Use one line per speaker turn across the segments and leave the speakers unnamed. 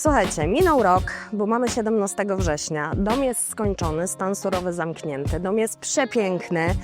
Słuchajcie, minął rok, bo mamy 17 września. Dom jest skończony, stan surowy zamknięty. Dom jest przepiękny.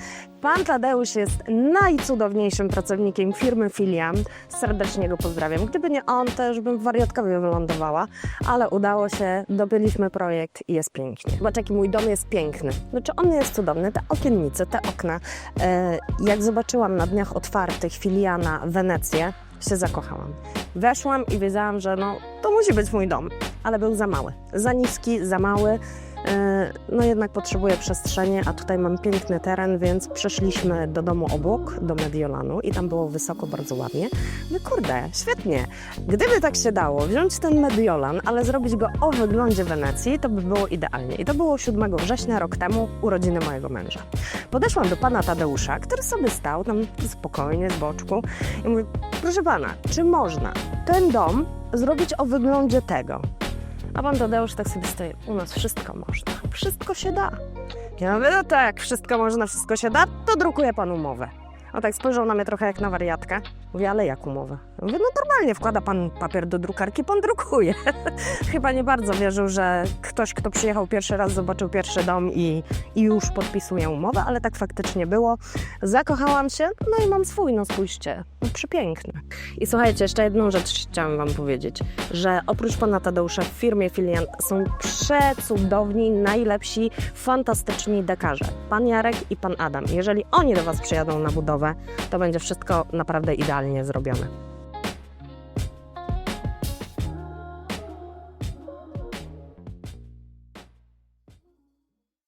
Pan Tadeusz jest najcudowniejszym pracownikiem firmy Filiam. Serdecznie go pozdrawiam. Gdyby nie on, już bym w wariatkowie wylądowała, ale udało się, dobyliśmy projekt i jest pięknie. Zobacz, jaki mój dom jest piękny. Znaczy, on jest cudowny. Te okiennice, te okna. E, jak zobaczyłam na dniach otwartych Filiana Wenecję, się zakochałam. Weszłam i wiedziałam, że no, to musi być mój dom, ale był za mały. Za niski, za mały. E, No jednak potrzebuję przestrzeni, a tutaj mam piękny teren, więc przeszliśmy do domu obok, do Mediolanu i tam było wysoko, bardzo ładnie. No kurde, świetnie. Gdyby tak się dało, wziąć ten Mediolan, ale zrobić go o wyglądzie Wenecji, to by było idealnie. I to było 7 września, rok temu, urodziny mojego męża. Podeszłam do pana Tadeusza, który sobie stał tam spokojnie z boczku i mówię, proszę pana, czy można ten dom zrobić o wyglądzie tego? A pan Tadeusz tak sobie stoi, u nas wszystko można, wszystko się da. Ja mówię, no tak, wszystko można, wszystko się da, to drukuję pan umowę. On tak spojrzał na mnie trochę jak na wariatkę. Mówię, ale jak umowę? Mówię, no normalnie wkłada pan papier do drukarki, pan drukuje. Chyba nie bardzo wierzył, że ktoś, kto przyjechał pierwszy raz, zobaczył pierwszy dom i, i już podpisuje umowę, ale tak faktycznie było. Zakochałam się, no i mam swój, no spójrzcie, no przepiękny. I słuchajcie, jeszcze jedną rzecz chciałam wam powiedzieć, że oprócz pana Tadeusza w firmie Filian są przecudowni, najlepsi, fantastyczni dekarze. Pan Jarek i pan Adam. Jeżeli oni do was przyjadą na budowę, to będzie wszystko naprawdę idealnie zrobione.